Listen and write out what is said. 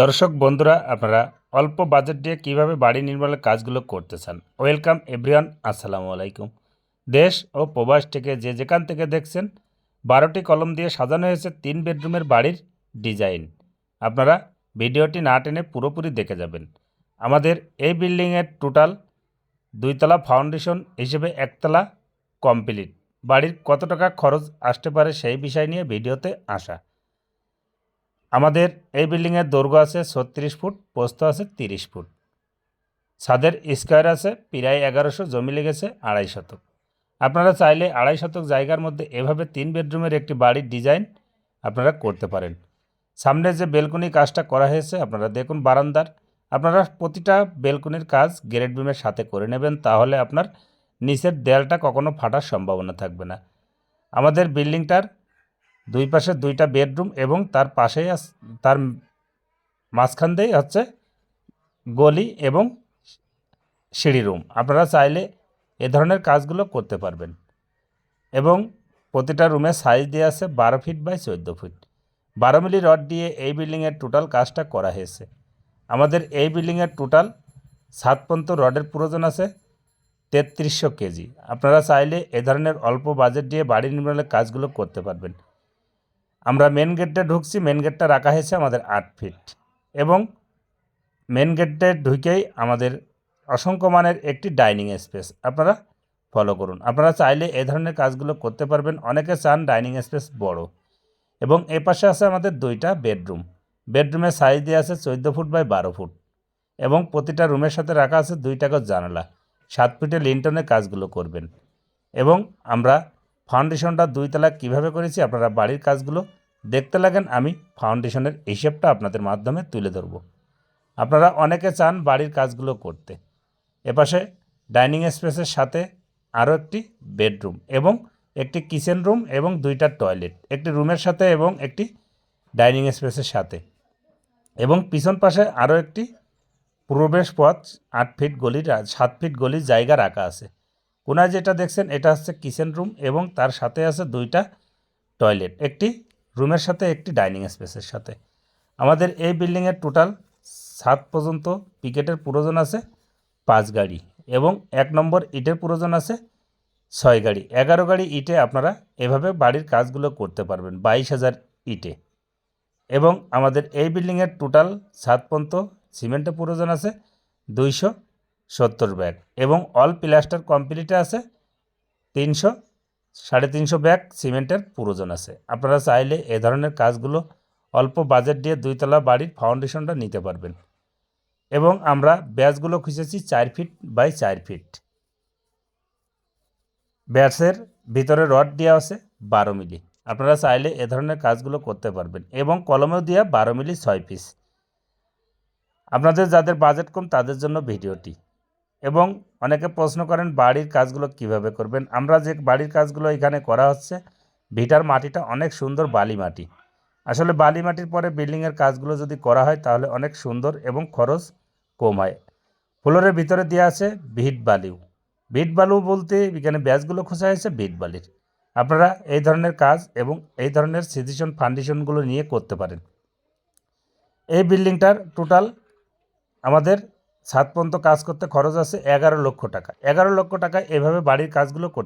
দর্শক, বন্ধুরা, আপনারা অল্প বাজেট দিয়ে কীভাবে বাড়ি নির্মাণের কাজগুলো করতে চান? ওয়েলকাম এভরিওয়ান, আসসালামু আলাইকুম। দেশ ও প্রবাস থেকে যে যেখান থেকে দেখছেন, বারোটি কলম দিয়ে সাজানো হয়েছে তিন বেডরুমের বাড়ির ডিজাইন। আপনারা ভিডিওটি না টেনে পুরোপুরি দেখে যাবেন। আমাদের এই বিল্ডিংয়ের টোটাল দুইতলা ফাউন্ডেশন হিসেবে একতলা কমপ্লিট। বাড়ির কত টাকা খরচ আসতে পারে সেই বিষয় নিয়ে ভিডিওতে আসা। আমাদের এই বিল্ডিংয়ের দৈর্ঘ্য আছে ছত্রিশ ফুট পোস্ত আছে তিরিশ ফুট। ছাদের স্কোয়ার আছে প্রায় এগারোশো, জমি লেগেছে আড়াই শতক। আপনারা চাইলে আড়াই শতক জায়গার মধ্যে এভাবে তিন বেডরুমের একটি বাড়ির ডিজাইন আপনারা করতে পারেন। সামনে যে বেলকনি কাজটা করা হয়েছে, আপনারা দেখুন বারান্দার। আপনারা প্রতিটা বেলকনির কাজ গ্রেড বিমের সাথে করে নেবেন, তাহলে আপনার নিচের দেয়ালটা কখনো ফাটার সম্ভাবনা থাকবে না। আমাদের বিল্ডিংটার দুই পাশে দুইটা বেডরুম এবং তার পাশেই তার মাঝখান দিয়েই হচ্ছে গলি এবং সিঁড়ি রুম। আপনারা চাইলে এ ধরনের কাজগুলো করতে পারবেন। এবং প্রতিটা রুমের সাইজ দিয়ে আছে বারো ফিট বাই চোদ্দ ফিট বারো মিলি রড দিয়ে এই বিল্ডিংয়ের টোটাল কাজটা করা হয়েছে। আমাদের এই বিল্ডিংয়ের টোটাল সাত পর্যন্ত রডের প্রয়োজন আছে তেত্রিশশো কেজি। আপনারা চাইলে এ ধরনের অল্প বাজেট দিয়ে বাড়ি নির্মাণের কাজগুলো করতে পারবেন। আমরা মেন গেটে ঢুকছি মেন গেটটা রাখা হয়েছে আমাদের আট ফিট এবং মেন গেটে ঢুকেই আমাদের অসংখ্য মানের একটি ডাইনিং স্পেস আপনারা ফলো করুন। আপনারা চাইলে এ ধরনের কাজগুলো করতে পারবেন। অনেকে চান ডাইনিং স্পেস বড় এবং এ পাশে আছে আমাদের দুইটা বেডরুম বেডরুমের সাইজ দিয়ে আছে চোদ্দ ফুট বাই বারো ফুট এবং প্রতিটা রুমের সাথে রাখা আছে দুইটা করে জানালা। সাত ফিটে লিন্টনের কাজগুলো করবেন এবং আমরা ফাউন্ডেশনটা দুই তলা কীভাবে করেছি, আপনারা বাড়ির কাজগুলো দেখতে লাগেন, আমি ফাউন্ডেশনের হিসেবটা আপনাদের মাধ্যমে তুলে ধরব। আপনারা অনেকে চান বাড়ির কাজগুলো করতে। এপাশে ডাইনিং স্পেসের সাথে আরও একটি বেডরুম এবং একটি কিচেন রুম এবং দুইটা টয়লেট, একটি রুমের সাথে এবং একটি ডাইনিং স্পেসের সাথে। এবং পিছন পাশে আরও একটি প্রবেশ পথ, আট ফিট গলির, সাত ফিট গলির জায়গা রাখা আছে। কোনায় যেটা দেখছেন, এটা হচ্ছে কিচেন রুম এবং তার সাথে আছে দুইটা টয়লেট। একটি রুমের সাথে, একটি ডাইনিং স্পেসের সাথে। আমাদের এই বিল্ডিংয়ের টোটাল সাত পর্যন্ত পিকেটের প্রয়োজন আছে পাঁচ গাড়ি এবং এক নম্বর ইটের প্রয়োজন আছে ছয় গাড়ি। এগারো গাড়ি ইটে আপনারা এভাবে বাড়ির কাজগুলো করতে পারবেন, বাইশ হাজার ইটে। এবং আমাদের এই বিল্ডিংয়ের টোটাল সাত পর্যন্ত সিমেন্টের প্রয়োজন আছে দুইশো সত্তর ব্যাগ। এবং অল প্লাস্টার কমপ্লিটে আছে তিনশো, সাড়ে তিনশো ব্যাগ সিমেন্টের প্রয়োজন আছে। আপনারা চাইলে এ ধরনের কাজগুলো অল্প বাজেট দিয়ে দুইতলা বাড়ির ফাউন্ডেশনটা নিতে পারবেন। এবং আমরা ব্যাচগুলো খুঁজেছি চার ফিট বাই চার ফিট ব্যাসের ভিতরে রড দেওয়া আছে বারো মিলি। আপনারা চাইলে এ ধরনের কাজগুলো করতে পারবেন এবং কলমেও দেওয়া বারো মিলি ছয় পিস আপনাদের যাদের বাজেট কম তাদের জন্য ভিডিওটি। এবং অনেকে প্রশ্ন করেন, বাড়ির কাজগুলো কীভাবে করবেন? আমরা যে বাড়ির কাজগুলো এখানে করা হচ্ছে, ভিটার মাটিটা অনেক সুন্দর বালি মাটি। আসলে বালি মাটির পরে বিল্ডিংয়ের কাজগুলো যদি করা হয়, তাহলে অনেক সুন্দর এবং খরচ কম হয়। ফ্লোরের ভিতরে দেওয়া আছে ভিট বালিও। ভিট বালু বলতে এখানে ব্যাচগুলো খোঁজা হয়েছে ভিট বালির। আপনারা এই ধরনের কাজ এবং এই ধরনের সিটিশন ফাউন্ডেশনগুলো নিয়ে করতে পারেন। এই বিল্ডিংটার টোটাল আমাদের সাত পর্যন্ত কাজ করতে খরচ আছে এগারো লক্ষ টাকা। এগারো লক্ষ টাকা এভাবে বাড়ির কাজগুলো করতে